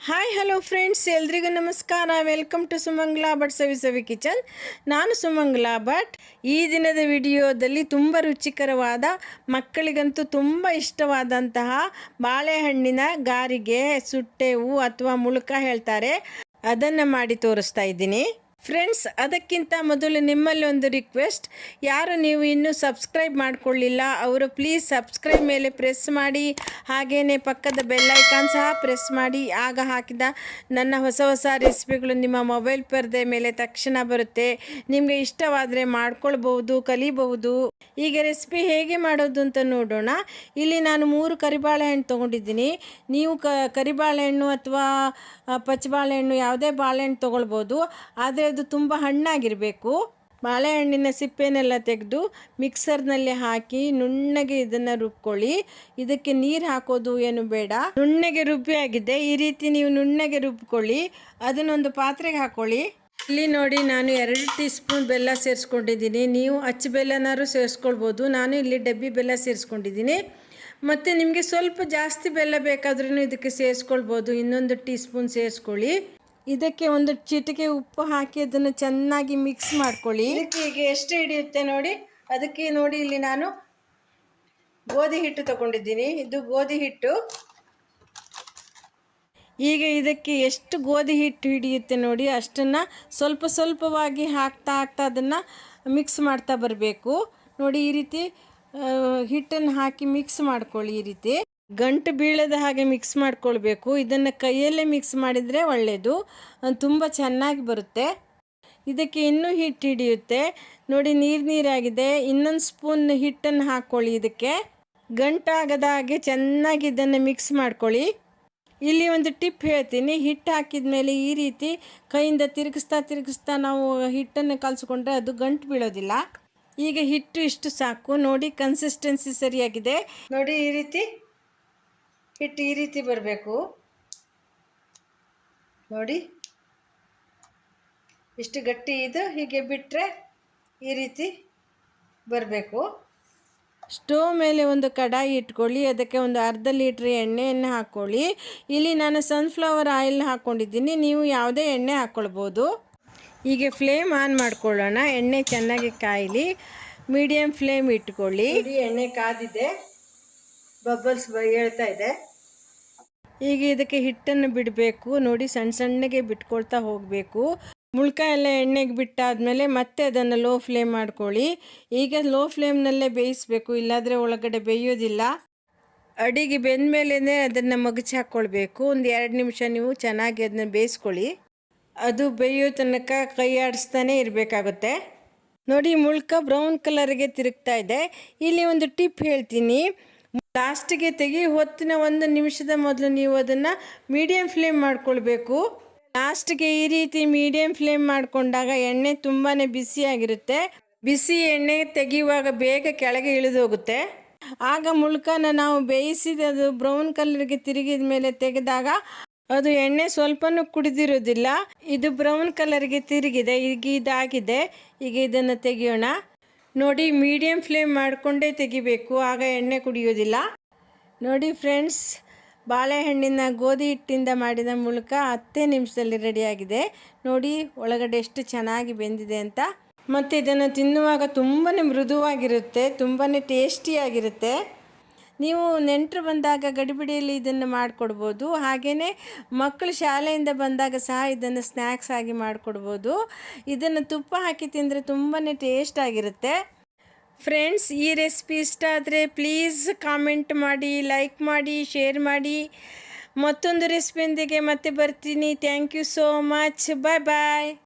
Hi hello friends ಎಲ್ರಿಗೂ ನಮಸ್ಕಾರ. Welcome to Sumangla Bhat Savi Savi kitchen ನಾನು ಸುಮಂಗ್ಲಾ ಭಟ್ ಈ ದಿನದ ವಿಡಿಯೋದಲ್ಲಿ ತುಂಬ ರುಚಿಕರವಾದ, ಮಕ್ಕಳಿಗಂತೂ ತುಂಬ ಇಷ್ಟವಾದಂತಹ ಬಾಳೆಹಣ್ಣಿನ ಗಾರಿಗೆ ಸುಟ್ಟೆವು ಅಥವಾ ಮುಳುಕ ಹೇಳ್ತಾರೆ. ಅದನ್ನು ಮಾಡಿ ತೋರಿಸ್ತಾ ಇದ್ದೀನಿ. ಫ್ರೆಂಡ್ಸ್ ಅದಕ್ಕಿಂತ ಮೊದಲು ನಿಮ್ಮಲ್ಲಿ ಒಂದು ರಿಕ್ವೆಸ್ಟ್ ಯಾರು ನೀವು ಇನ್ನೂ ಸಬ್ಸ್ಕ್ರೈಬ್ ಮಾಡಿಕೊಳ್ಳಿಲ್ಲ, ಅವರು ಪ್ಲೀಸ್ ಸಬ್ಸ್ಕ್ರೈಬ್ ಮೇಲೆ ಪ್ರೆಸ್ ಮಾಡಿ ಹಾಗೆಯೇ ಪಕ್ಕದ ಬೆಲ್ಲೈಕಾನ್ ಸಹ ಪ್ರೆಸ್ ಮಾಡಿ, ಆಗ ಹಾಕಿದ ನನ್ನ ಹೊಸ ಹೊಸ ರೆಸಿಪಿಗಳು ನಿಮ್ಮ ಮೊಬೈಲ್ ಪರದೆ ಮೇಲೆ ತಕ್ಷಣ ಬರುತ್ತೆ. ನಿಮಗೆ ಇಷ್ಟವಾದರೆ ಮಾಡ್ಕೊಳ್ಬಹುದು, ಕಲಿಬಹುದು. ಈಗ ರೆಸಿಪಿ ಹೇಗೆ ಮಾಡೋದು ಅಂತ ನೋಡೋಣ. ಇಲ್ಲಿ ನಾನು ಮೂರು ಕರಿಬಾಳೆಹಣ್ಣು ತೊಗೊಂಡಿದ್ದೀನಿ. ನೀವು ಕ ಕರಿಬಾಳೆಹಣ್ಣು ಅಥವಾ ಪಚ್ಚಬಾಳೆಹಣ್ಣು ಯಾವುದೇ ಬಾಳೆಹಣ್ಣು ತೊಗೊಳ್ಬೋದು. ಆದರೆ ಅದು ತುಂಬ ಹಣ್ಣಾಗಿರಬೇಕು. ಬಾಳೆಹಣ್ಣಿನ ಸಿಪ್ಪೆನೆಲ್ಲ ತೆಗೆದು ಮಿಕ್ಸರ್ನಲ್ಲಿ ಹಾಕಿ ನುಣ್ಣಗೆ ಇದನ್ನು ರುಬ್ಕೊಳ್ಳಿ. ಇದಕ್ಕೆ ನೀರು ಹಾಕೋದು ಏನು ಬೇಡ. ನುಣ್ಣಗೆ ರುಬ್ಬಿ ಆಗಿದೆ ಈ ರೀತಿ ನೀವು ನುಣ್ಣಗೆ ರುಬ್ಕೊಳ್ಳಿ. ಅದನ್ನೊಂದು ಪಾತ್ರೆಗೆ ಹಾಕೊಳ್ಳಿ. ಇಲ್ಲಿ ನೋಡಿ ನಾನು ಎರಡು ಟೀ ಸ್ಪೂನ್ ಬೆಲ್ಲ ಸೇರಿಸ್ಕೊಂಡಿದ್ದೀನಿ. ನೀವು ಅಚ್ಚು ಬೆಲ್ಲನಾದ್ರು ಸೇರಿಸ್ಕೊಳ್ಬೋದು. ನಾನು ಇಲ್ಲಿ ಡಬ್ಬಿ ಬೆಲ್ಲ ಸೇರಿಸ್ಕೊಂಡಿದ್ದೀನಿ. ಮತ್ತು ನಿಮಗೆ ಸ್ವಲ್ಪ ಜಾಸ್ತಿ ಬೆಲ್ಲ ಬೇಕಾದ್ರೂ ಇದಕ್ಕೆ ಸೇರಿಸ್ಕೊಳ್ಬೋದು. ಇನ್ನೊಂದು ಟೀ ಸ್ಪೂನ್ ಸೇರಿಸ್ಕೊಳ್ಳಿ. ಇದಕ್ಕೆ ಒಂದು ಚಿಟಿಕೆ ಉಪ್ಪು ಹಾಕಿ ಅದನ್ನು ಚೆನ್ನಾಗಿ ಮಿಕ್ಸ್ ಮಾಡ್ಕೊಳ್ಳಿ. ಇದಕ್ಕೆ ಈಗ ಎಷ್ಟು ಹಿಡಿಯುತ್ತೆ ನೋಡಿ ಅದಕ್ಕೆ ನೋಡಿ ಇಲ್ಲಿ ನಾನು ಗೋಧಿ ಹಿಟ್ಟು ತಗೊಂಡಿದ್ದೀನಿ. ಇದು ಗೋಧಿ ಹಿಟ್ಟು. ಈಗ ಇದಕ್ಕೆ ಎಷ್ಟು ಗೋಧಿ ಹಿಟ್ಟು ಹಿಡಿಯುತ್ತೆ ನೋಡಿ ಅಷ್ಟನ್ನು ಸ್ವಲ್ಪ ಸ್ವಲ್ಪವಾಗಿ ಹಾಕ್ತಾ ಹಾಕ್ತಾ ಅದನ್ನು ಮಿಕ್ಸ್ ಮಾಡ್ತಾ ಬರಬೇಕು. ನೋಡಿ ಈ ರೀತಿ ಹಿಟ್ಟನ್ನು ಹಾಕಿ ಮಿಕ್ಸ್ ಮಾಡ್ಕೊಳ್ಳಿ ಈ ರೀತಿ. ಗಂಟು ಬೀಳದ ಹಾಗೆ ಮಿಕ್ಸ್ ಮಾಡ್ಕೊಳ್ಬೇಕು. ಇದನ್ನು ಕೈಯಲ್ಲೇ ಮಿಕ್ಸ್ ಮಾಡಿದರೆ ಒಳ್ಳೆಯದು ತುಂಬ ಚೆನ್ನಾಗಿ ಬರುತ್ತೆ. ಇದಕ್ಕೆ ಇನ್ನೂ ಹಿಟ್ಟು ಹಿಡಿಯುತ್ತೆ. ನೋಡಿ, ನೀರು ನೀರಾಗಿದೆ. ಇನ್ನೊಂದು ಸ್ಪೂನ್ ಹಿಟ್ಟನ್ನು ಹಾಕ್ಕೊಳ್ಳಿ ಇದಕ್ಕೆ. ಗಂಟಾಗದ ಹಾಗೆ ಚೆನ್ನಾಗಿ ಇದನ್ನು ಮಿಕ್ಸ್ ಮಾಡ್ಕೊಳ್ಳಿ. ಇಲ್ಲಿ ಒಂದು ಟಿಪ್ ಹೇಳ್ತೀನಿ. ಹಿಟ್ಟು ಹಾಕಿದ ಮೇಲೆ ಈ ರೀತಿ ಕೈಯಿಂದ ತಿರುಗಿಸ್ತಾ ತಿರುಗಿಸ್ತಾ ನಾವು ಹಿಟ್ಟನ್ನು ಕಲಿಸ್ಕೊಂಡ್ರೆ ಅದು ಗಂಟು ಬೀಳೋದಿಲ್ಲ. ಈಗ ಹಿಟ್ಟು ಇಷ್ಟು ಸಾಕು. ನೋಡಿ ಕನ್ಸಿಸ್ಟೆನ್ಸಿ ಸರಿಯಾಗಿದೆ. ನೋಡಿ, ಈ ರೀತಿ ಹಿಟ್ಟು ಈ ರೀತಿ ಬರಬೇಕು. ನೋಡಿ. ಇಷ್ಟು ಗಟ್ಟಿ ಇದು ಹೀಗೆ ಬಿಟ್ಟರೆ ಈ ರೀತಿ ಬರಬೇಕು. ಸ್ಟೋವ್ ಮೇಲೆ ಒಂದು ಕಡಾಯಿ ಇಟ್ಕೊಳ್ಳಿ ಅದಕ್ಕೆ ಒಂದು ಅರ್ಧ ಲೀಟ್ರ್ ಎಣ್ಣೆಯನ್ನು ಹಾಕ್ಕೊಳ್ಳಿ. ಇಲ್ಲಿ ನಾನು ಸನ್ಫ್ಲವರ್ ಆಯಿಲ್ ಹಾಕ್ಕೊಂಡಿದ್ದೀನಿ ನೀವು ಯಾವುದೇ ಎಣ್ಣೆ ಹಾಕ್ಕೊಳ್ಬೋದು. ಹೀಗೆ ಫ್ಲೇಮ್ ಆನ್ ಮಾಡ್ಕೊಳ್ಳೋಣ ಎಣ್ಣೆ ಚೆನ್ನಾಗಿ ಕಾಯಲಿ ಮೀಡಿಯಮ್ ಫ್ಲೇಮ್ ಇಟ್ಕೊಳ್ಳಿ. ಎಣ್ಣೆ ಕಾದಿದೆ. ಬಬಲ್ಸ್ ಹೇಳ್ತಾ ಇದೆ. ಈಗ ಇದಕ್ಕೆ ಹಿಟ್ಟನ್ನು ಬಿಡಬೇಕು. ನೋಡಿ ಸಣ್ಣ ಸಣ್ಣಗೆ ಬಿಟ್ಕೊಳ್ತಾ ಹೋಗಬೇಕು. ಮುಳ್ಕ ಎಲ್ಲ ಎಣ್ಣೆಗೆ ಬಿಟ್ಟಾದಮೇಲೆ ಮತ್ತೆ ಅದನ್ನು ಲೋ ಫ್ಲೇಮ್ ಮಾಡ್ಕೊಳ್ಳಿ. ಈಗ ಲೋ ಫ್ಲೇಮ್ನಲ್ಲೇ ಬೇಯಿಸಬೇಕು. ಇಲ್ಲಾದರೆ ಒಳಗಡೆ ಬೇಯೋದಿಲ್ಲ. ಅಡಿಗೆ ಬೆಂದ ಮೇಲೇ ಅದನ್ನು ಮಗಚಿ ಹಾಕ್ಕೊಳ್ಬೇಕು. ಒಂದು ಎರಡು ನಿಮಿಷ ನೀವು ಚೆನ್ನಾಗಿ ಅದನ್ನು ಬೇಯಿಸ್ಕೊಳ್ಳಿ. ಅದು ಬೇಯೋ ತನಕ ಕೈ ಆಡಿಸ್ತಾನೆ ಇರಬೇಕಾಗುತ್ತೆ. ನೋಡಿ, ಮುಳ್ಕ ಬ್ರೌನ್ ಕಲರ್ಗೆ ತಿರುಗ್ತಾ ಇದೆ. ಇಲ್ಲಿ ಒಂದು ಟಿಪ್ ಹೇಳ್ತೀನಿ. ಲಾಸ್ಟಿಗೆ ತೆಗಿ ಹೊತ್ತಿನ ಒಂದು ನಿಮಿಷದ ಮೊದಲು ನೀವು ಅದನ್ನು ಮೀಡಿಯಮ್ ಫ್ಲೇಮ್ ಮಾಡ್ಕೊಳ್ಬೇಕು. ಲಾಸ್ಟ್ಗೆ ಈ ರೀತಿ ಮೀಡಿಯಮ್ ಫ್ಲೇಮ್ ಮಾಡಿಕೊಂಡಾಗ ಎಣ್ಣೆ ತುಂಬಾ ಬಿಸಿಯಾಗಿರುತ್ತೆ ಬಿಸಿ ಎಣ್ಣೆ ತೆಗೆಯುವಾಗ ಬೇಗ ಕೆಳಗೆ ಇಳಿದು ಹೋಗುತ್ತೆ ಆಗ ಮುಳ್ಕನ ನಾವು ಬೇಯಿಸಿದ ಅದು ಬ್ರೌನ್ ಕಲರ್ಗೆ ತಿರುಗಿದ ಮೇಲೆ ತೆಗೆದಾಗ ಅದು ಎಣ್ಣೆ ಸ್ವಲ್ಪನೂ ಕುಡಿದಿರೋದಿಲ್ಲ ಇದು ಬ್ರೌನ್ ಕಲರ್ಗೆ ತಿರುಗಿದೆ, ಈಗ ಇದಾಗಿದೆ. ಈಗ ಇದನ್ನು ತೆಗೆಯೋಣ. ನೋಡಿ ಮೀಡಿಯಮ್ ಫ್ಲೇಮ್ ಮಾಡಿಕೊಂಡೇ ತೆಗಿಬೇಕು. ಆಗ ಎಣ್ಣೆ ಕುಡಿಯೋದಿಲ್ಲ ನೋಡಿ ಫ್ರೆಂಡ್ಸ್ ಬಾಳೆಹಣ್ಣಿನ ಗೋಧಿ ಹಿಟ್ಟಿಂದ ಮಾಡಿದ ಮೂಲಕ ಹತ್ತೇ ನಿಮಿಷದಲ್ಲಿ ರೆಡಿಯಾಗಿದೆ. ನೋಡಿ ಒಳಗಡೆ ಎಷ್ಟು ಚೆನ್ನಾಗಿ ಬೆಂದಿದೆ ಅಂತ. ಮತ್ತು ಇದನ್ನು ತಿನ್ನುವಾಗ ತುಂಬಾ ಮೃದುವಾಗಿರುತ್ತೆ ತುಂಬಾ ಟೇಸ್ಟಿಯಾಗಿರುತ್ತೆ ನೀವು ನೆಂಟರು ಬಂದಾಗ ಗಡಿಬಿಡಿಯಲ್ಲಿ ಇದನ್ನು ಮಾಡಿಕೊಡ್ಬೋದು. ಹಾಗೆಯೇ ಮಕ್ಕಳು ಶಾಲೆಯಿಂದ ಬಂದಾಗ ಸಹ ಇದನ್ನು ಸ್ನ್ಯಾಕ್ಸ್ ಆಗಿ ಮಾಡಿಕೊಡ್ಬೋದು. ಇದನ್ನು ತುಪ್ಪ ಹಾಕಿ ತಿಂದರೆ ತುಂಬಾ ಟೇಸ್ಟ್ ಆಗಿರುತ್ತೆ. ಫ್ರೆಂಡ್ಸ್, ಈ ರೆಸಿಪಿ ಇಷ್ಟ ಆದರೆ ಪ್ಲೀಸ್ ಕಾಮೆಂಟ್ ಮಾಡಿ, ಲೈಕ್ ಮಾಡಿ, ಶೇರ್ ಮಾಡಿ. ಮತ್ತೊಂದು ರೆಸಿಪಿಯೊಂದಿಗೆ ಮತ್ತೆ ಬರ್ತೀನಿ. Thank you so much. Bye bye.